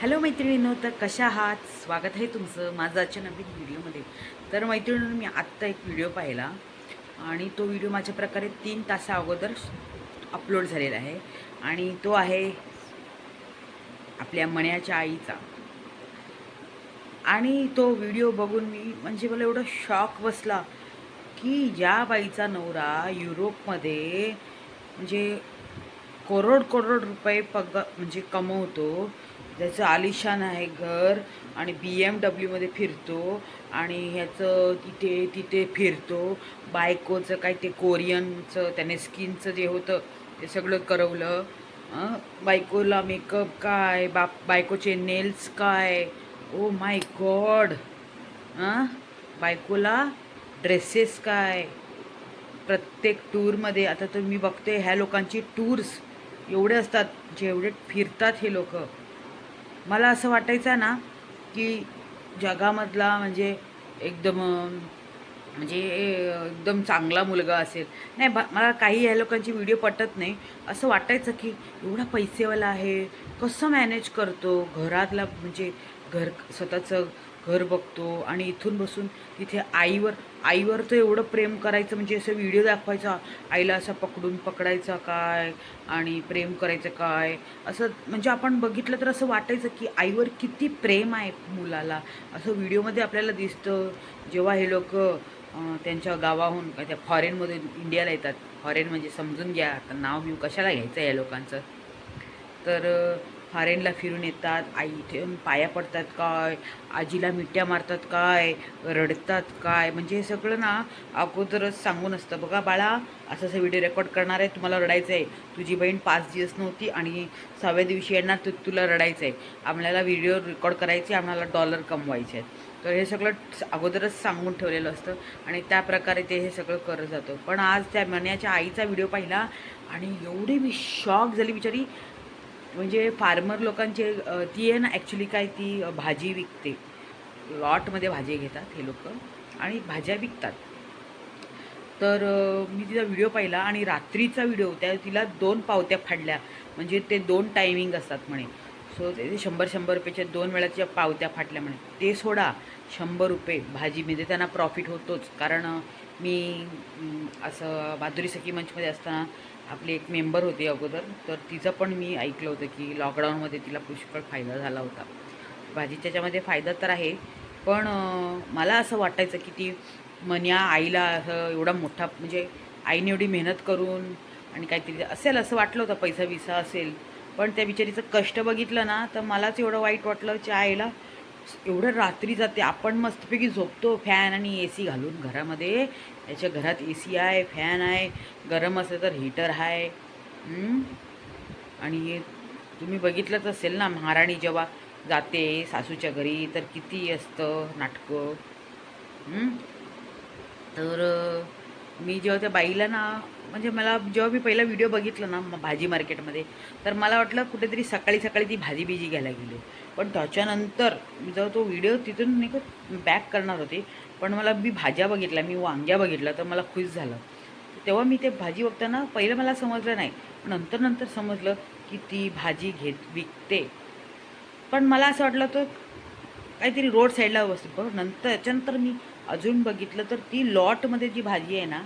Hello मैत्रिणींनो तर कशा आहात? स्वागत आहे तुमचं माझा आजच्या नवीन व्हिडिओमध्ये. तर मैत्रिणींनो मी आत्ता एक व्हिडिओ पाहिला आणि तो व्हिडिओ माझ्या प्रकारे तीन तासा अगोदर अपलोड झालेला आहे आणि तो आहे आपल्या मण्याच्या आईचा. आणि तो व्हिडिओ बघून मी म्हणजे मला एवढा शॉक बसला की या बाईचा नवरा युरोपमध्ये म्हणजे करोड करोड रुपये पग म्हणजे कमवतो त्याचं आलिशान आहे घर आणि बी एम डब्ल्यूमध्ये फिरतो आणि ह्याचं तिथे तिथे फिरतो. बायकोचं काय ते कोरियनचं त्याने स्किनचं जे होतं ते सगळं करवलं. बायकोला मेकअप काय? बाप बायकोचे नेल्स काय? ओ माय गॉड बायकोला ड्रेसेस काय? प्रत्येक टूरमध्ये आता तर मी बघते ह्या लोकांची टूर्स एवढे असतात जेवढे फिरतात हे लोक. मला असं वाटायचं ना की जगामधला म्हणजे एकदम म्हणजे एकदम चांगला मुलगा असेल. नाही बा मला काही ह्या लोकांची व्हिडिओ पटत नाही. असं वाटायचं की एवढा पैसेवाला आहे कसं मॅनेज करतो? घरातला म्हणजे घर स्वतःचं घर बघतो आणि इथून बसून तिथे आईवर आईवर तर एवढं प्रेम करायचं म्हणजे असं व्हिडिओ दाखवायचा आईला असा पकडून पकडायचा काय आणि प्रेम करायचं काय? असं म्हणजे आपण बघितलं तर असं वाटायचं की आईवर किती प्रेम आहे मुलाला. असं व्हिडिओमध्ये आपल्याला दिसतं. जेव्हा हे लोक त्यांच्या गावाहून काय त्या फॉरेनमध्ये इंडियाला येतात. फॉरेन म्हणजे समजून घ्या आता नाव बिव कशाला घ्यायचं या लोकांचं? तर फॉरेनला फिरून येतात आई इथे पाया पडतात काय आजीला मिठ्या मारतात काय रडतात काय म्हणजे हे सगळं ना अगोदरच सांगून असतं. बघा बाळा असं असं व्हिडिओ रेकॉर्ड करणार आहे तुम्हाला रडायचं आहे. तुझी बहीण पाच दिवस नव्हती आणि सहाव्या दिवशी येणार तर तुला रडायचं आहे. आम्हाला व्हिडिओ रेकॉर्ड करायचे आम्हाला डॉलर कमवायचे आहेत. तर हे सगळं अगोदरच सांगून ठेवलेलं असतं आणि त्या प्रकारे ते हे सगळं करत जातं. पण आज त्या मण्याच्या आईचा व्हिडिओ पाहिला आणि एवढी मी शॉक झाली बिचारी. म्हणजे फार्मर लोकांचे ती आहे ना ॲक्च्युली काय ती भाजी विकते. लॉटमध्ये भाजी घेतात हे लोक आणि भाज्या विकतात. तर मी तिचा व्हिडिओ पाहिला आणि रात्रीचा व्हिडिओ त्या तिला दोन पावत्या फाडल्या. म्हणजे ते दोन टायमिंग असतात म्हणे. सो ते शंभर शंभर रुपयाच्या दोन वेळाच्या पावत्या फाटल्या म्हणे. ते सोडा शंभर रुपये भाजीमध्ये त्यांना प्रॉफिट होतोच. कारण मी असं माधुरी सखी मंचमध्ये असताना आपली एक मेंबर होती अगोदर तर तिचं पण मी ऐकलं होतं की लॉकडाऊनमध्ये तिला पुष्कळ फायदा झाला होता. भाजीच्या याच्यामध्ये फायदा तर आहे पण मला असं वाटायचं की ती मन्या आईला असं एवढा मोठा म्हणजे आईने एवढी मेहनत करून आणि काहीतरी असेल असं वाटलं होतं पैसा विसा असेल. पण त्या बिचारीचं कष्ट बघितलं ना तर मलाच एवढं वाईट वाटलं की आईला एवढं रात्री जाते. आपण मस्तपैकी झोपतो. फॅन आणि ए सी घालून घरामध्ये. याच्या घरात ए सी आहे फॅन आहे गरम असेल तर हीटर आहे. आणि हे तुम्ही बघितलंच असेल ना महाराणी जेव्हा जाते सासूच्या घरी तर किती असतं नाटकं. तर मी जेव्हा त्या बाईला ना म्हणजे मला जेव्हा मी पहिला व्हिडिओ बघितला ना भाजी मार्केटमध्ये तर मला वाटलं कुठेतरी सकाळी सकाळी ती भाजी बिजी घ्यायला गेली. पण त्याच्यानंतर जेव्हा तो व्हिडिओ तिथून नाही का बॅक करणार होते पण मला मी भाज्या बघितल्या मी वांग्या बघितल्या तर मला खुश झालं. तेव्हा मी ते भाजी बघताना पहिलं मला समजलं नाही पण नंतर नंतर समजलं की ती भाजी घेत विकते. पण मला असं वाटलं तर काहीतरी रोड साईडला बसतो. नंतर त्याच्यानंतर मी अजून बघितलं तर ती लॉटमध्ये जी भाजी आहे ना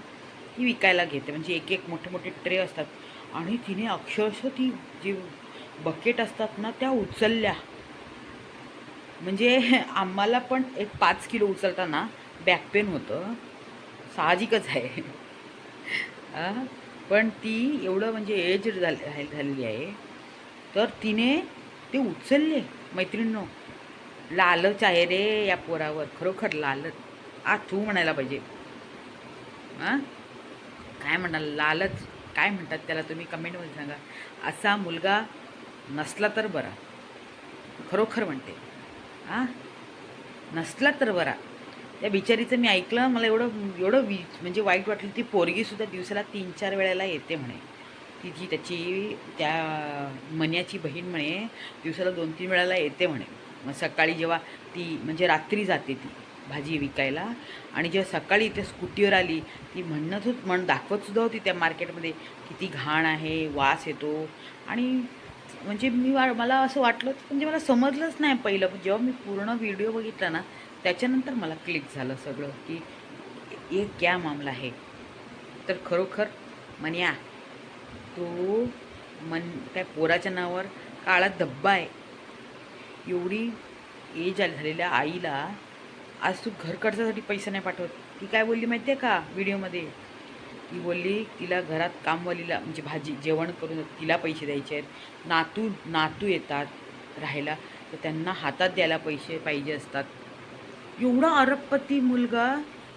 ती विकायला घेते. म्हणजे एक एक मोठे मोठे ट्रे असतात. आणि तिने अक्षरशः ती जी बकेट असतात ना त्या उचलल्या. म्हणजे आम्हाला पण एक पाच किलो उचलताना बॅक पेन होतं. साहजिकच आहे. पण ती एवढं म्हणजे एज झाली झालेली आहे. तर तिने ते उचलले. मैत्रिणीनो लालच आहे रे या पोरावर. खरोखर लालच. आ तू म्हणायला पाहिजे. हां काय म्हणाल लालच. काय म्हणतात त्याला तुम्ही कमेंटमध्ये सांगा. असा मुलगा नसला तर बरा. खरोखर म्हणते. हां नसला तर बरा. त्या बिचारीचं मी ऐकलं मला एवढं एवढं वि म्हणजे वाईट वाटलं. ती पोरगीसुद्धा दिवसाला तीन चार वेळेला येते म्हणे. तिची त्याची त्या मन्याची बहीण म्हणे दिवसाला दोन तीन वेळेला येते म्हणे. मग सकाळी जेव्हा ती म्हणजे रात्री जाते ती. भाजी विकायला. आणि जेव्हा सकाळी त्या स्कूटीवर आली ती म्हणत होत म्हण दाखवत सुद्धा होती त्या मार्केटमध्ये किती घाण आहे वास येतो. आणि म्हणजे मी वा मला असं वाटलं म्हणजे मला समजलंच नाही पहिलं. पण जेव्हा मी पूर्ण व्हिडिओ बघितला ना त्याच्यानंतर मला क्लिक झालं सगळं की हे क्या मामला आहे? तर खरोखर मन्या तो मन काय पोराच्या नावावर काळा धब्बा आहे. एवढी एज झालेल्या आईला आज तू घर खर्चासाठी पैसे नाही पाठवत. ती काय बोलली माहिती आहे का व्हिडिओमध्ये? ती बोलली तिला घरात कामवालीला म्हणजे भाजी जेवण करून तिला पैसे द्यायचे आहेत. नातू नातू येतात राहायला तर त्यांना हातात द्यायला पैसे पाहिजे असतात. एवढा अरबपती मुलगा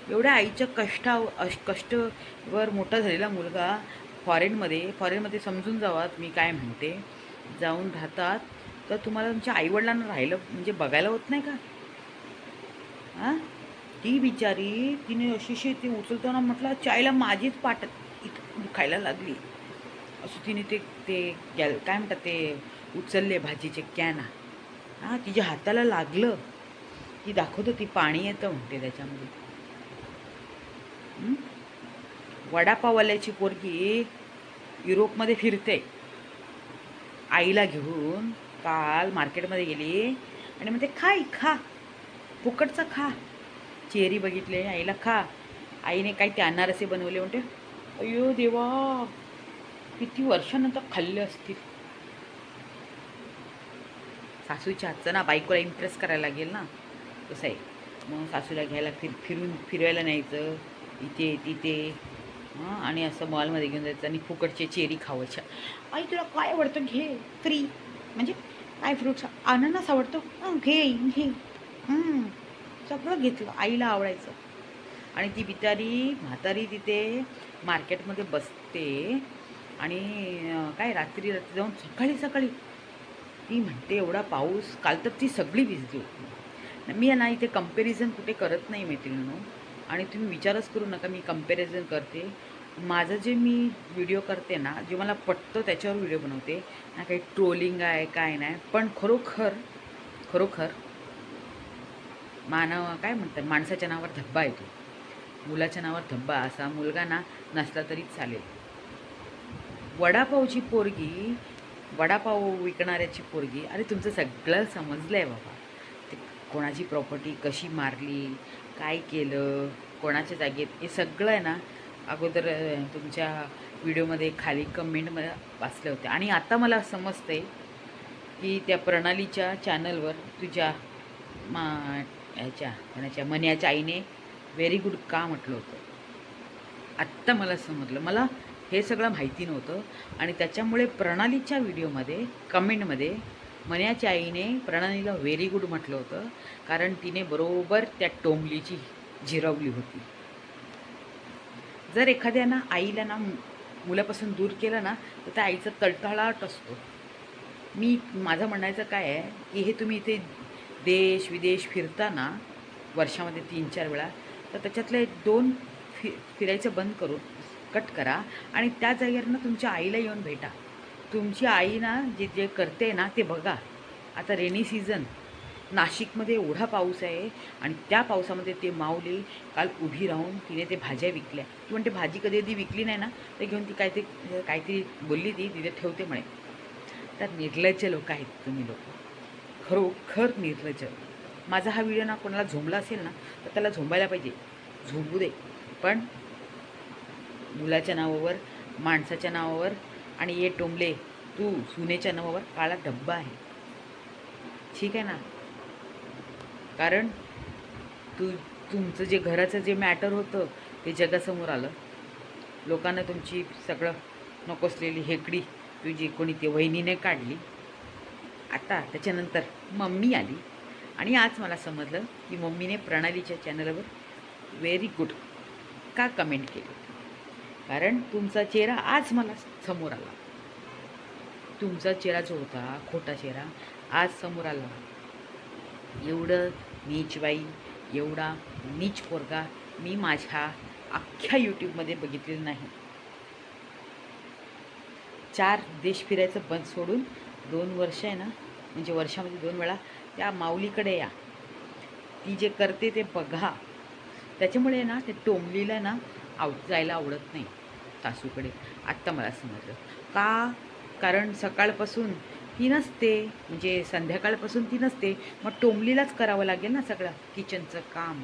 एवढ्या आईच्या कष्टा अश कष्टवर मोठा झालेला मुलगा फॉरेनमध्ये फॉरेनमध्ये समजून जावात मी काय म्हणते. जाऊन राहतात. तर तुम्हाला तुमच्या आईवडिलांना राहिलं म्हणजे बघायला होत नाही का? हां? ती बिचारी तिने अशी अशी उचलताना म्हटलं चायला माझीच पाट इथं दुखायला लागली. असं तिने ते ते गॅल काय म्हणतात ते उचलले भाजीचे कॅन. हां तिच्या हाताला लागलं. ती दाखवत होती पाणी येतं म्हणते त्याच्यामध्ये. वडापावाल्याची वडापाववाल्याची पोरगी युरोपमध्ये फिरते. आईला घेऊन काल मार्केटमध्ये गेली आणि म्हणते खाय खा. फुकटचं खा. चेरी बघितले आईला खा. आईने काही ते अनारसे बनवले म्हणते. अयो देवा किती वर्षानंतर खाल्ले असतील. सासूच्या हातचं ना बायकोला इम्प्रेस करायला लागेल ना. कसं आहे? मग सासूला घ्यायला फिर फिरून फिरवायला न्यायचं. इथे तिथे. हां आणि असं मॉलमध्ये घेऊन जायचं आणि फुकटचे चेरी खावायच्या. आई तुला काय आवडतं? घे. फ्री. म्हणजे काय फ्रुट्स अननस आवडतो? घे घे. सगळं घेतलं आईला आवडायचं. आणि ती बिचारी म्हातारी तिथे मार्केटमध्ये बसते आणि काय रात्री रात्री जाऊन सकाळी सकाळी ती म्हणते एवढा पाऊस काल तर ती सगळी भिजली होती. मी ना इथे कंपॅरिझन कुठे करत नाही मैत्रिणीनो. आणि तुम्ही विचारच करू नका मी कंपॅरिझन करते. माझं जे मी व्हिडिओ करते ना जे मला पटतं त्याच्यावर व्हिडिओ बनवते. ना काही ट्रोलिंग आहे काय नाही. पण खरोखर खरोखर मानव काय म्हणतात माणसाच्या नावावर धब्बा येतो. मुलाच्या नावावर धब्बा असा मुलगा ना नसला तरी चालेल. वडापावची पोरगी वडापाव विकणाऱ्याची पोरगी अरे तुमचं सगळं समजलं आहे बाबा. ते कोणाची प्रॉपर्टी कशी मारली काय केलं कोणाच्या जागेत हे सगळं आहे ना अगोदर तुमच्या व्हिडिओमध्ये खाली कमेंटमध्ये वाचले होते. आणि आता मला समजते की त्या प्रणालीच्या चॅनलवर तुझ्या मा याच्या कोणाच्या मन्याच्या आईने व्हेरी गुड का म्हटलं होतं? आत्ता मला समजलं. मला हे सगळं माहिती नव्हतं आणि त्याच्यामुळे प्रणालीच्या व्हिडिओमध्ये कमेंटमध्ये मन्याच्या आईने प्रणालीला व्हेरी गुड म्हटलं होतं कारण तिने बरोबर त्या टोंबलीची झिरवली होती. जर एखाद्यानं आईला ना मुलापासून दूर केलं ना तर त्या आईचा तळतळाट असतो. मी माझं म्हणायचं काय आहे की हे तुम्ही इथे देश विदेश फिरताना वर्षामध्ये तीन चार वेळा तर त्याच्यातले दोन फि फिरायचं बंद करून कट करा आणि त्या जागेवर ना तुमच्या आईला येऊन भेटा. तुमची आई ना जे जे करते ना ते बघा. आता रेनी सीझन. नाशिकमध्ये एवढा पाऊस आहे आणि त्या पावसामध्ये ते माऊली काल उभी राहून तिने ते भाज्या विकल्या. ती म्हणते भाजी कधी कधी विकली नाही ना? ते घेऊन ती काय ते काहीतरी बोलली ती तिथे ठेवते म्हणे. तर निर्लज्ज लोक आहेत तुम्ही लोक. खरोखर निर्लज्ज. माझा हा व्हिडिओ ना कोणाला झोंबला असेल ना तर त्याला झोंबायला पाहिजे. झोंबू दे. पण मुलाच्या नावावर माणसाच्या नावावर आणि ये टोंबले तू सुनेच्या नावावर काळा डब्बा आहे. ठीक आहे ना? कारण तू तुमचं जे घराचं जे मॅटर होतं ते जगासमोर आलं. लोकांना तुमची सगळं नकोसलेली हेकडी तुझी कोणी ते वहिनीने काढली. आता त्याच्यानंतर मम्मी आली. आणि आज मला समजलं की मम्मीने प्रणालीच्या चॅनलवर व्हेरी गुड का कमेंट केली. कारण तुमचा चेहरा आज मला समोर आला. तुमचा चेहरा जो होता खोटा चेहरा आज समोर आला. एवढं नीचबाई एवढा नीच पोरगा मी माझ्या अख्ख्या यूट्यूबमध्ये बघितलेलं नाही. चार देश फिरायचं बंद सोडून दोन वर्ष आहे ना म्हणजे वर्षामध्ये दोन वेळा त्या माऊलीकडे या. ती जे करते ते बघा. त्याच्यामुळे ना ते टोंबलीला ना आव जायला आवडत नाही सासूकडे. आत्ता मला समजलं. का? कारण सकाळपासून ती नसते. म्हणजे संध्याकाळपासून ती नसते. मग टोमलीलाच करावं लागेल ना सगळं. किचनचं काम.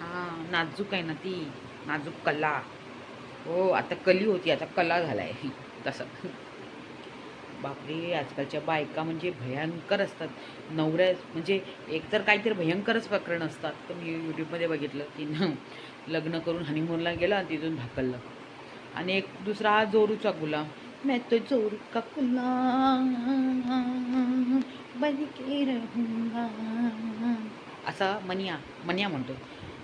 हां नाजूक आहे ना ती. नाजूक कला. हो आता कली होती. आता कला झाला आहे तसं. बापरे आजकालच्या बायका म्हणजे भयंकर असतात. नवऱ्या म्हणजे एकतर काहीतरी भयंकरच प्रकरण असतात. तर मी यूट्यूबमध्ये बघितलं की न लग्न करून हनीमूनला गेलं आणि तिथून भाकललं. आणि एक दुसरा हा जोरूचा गुलाम. मैं तो जोरू का गुलाम बन के रहूंगा. असा मनिया मनिया म्हणतो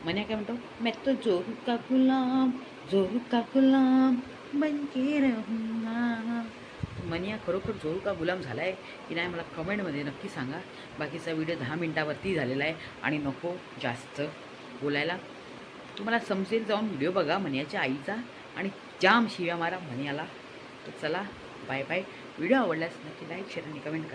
मनिया काय म्हणतो? मैं तो जोरू का गुलाम जोरू का गुलाम बन के रहूंगा. मनिया खरोखर जोरू का गुलाम झाला आहे की नाही मला कमेंटमध्ये नक्की सांगा. बाकीचा व्हिडिओ दहा मिनटावरती झालेला आहे आणि नको जास्त बोलायला. तुम्हाला समजेल जाऊन व्हिडिओ बघा मनियाच्या आईचा आणि जाम शिव्या मारा मनियाला. तर चला बाय बाय. व्हिडिओ आवडल्यास नक्की लाईक शेअर आणि कमेंट करा.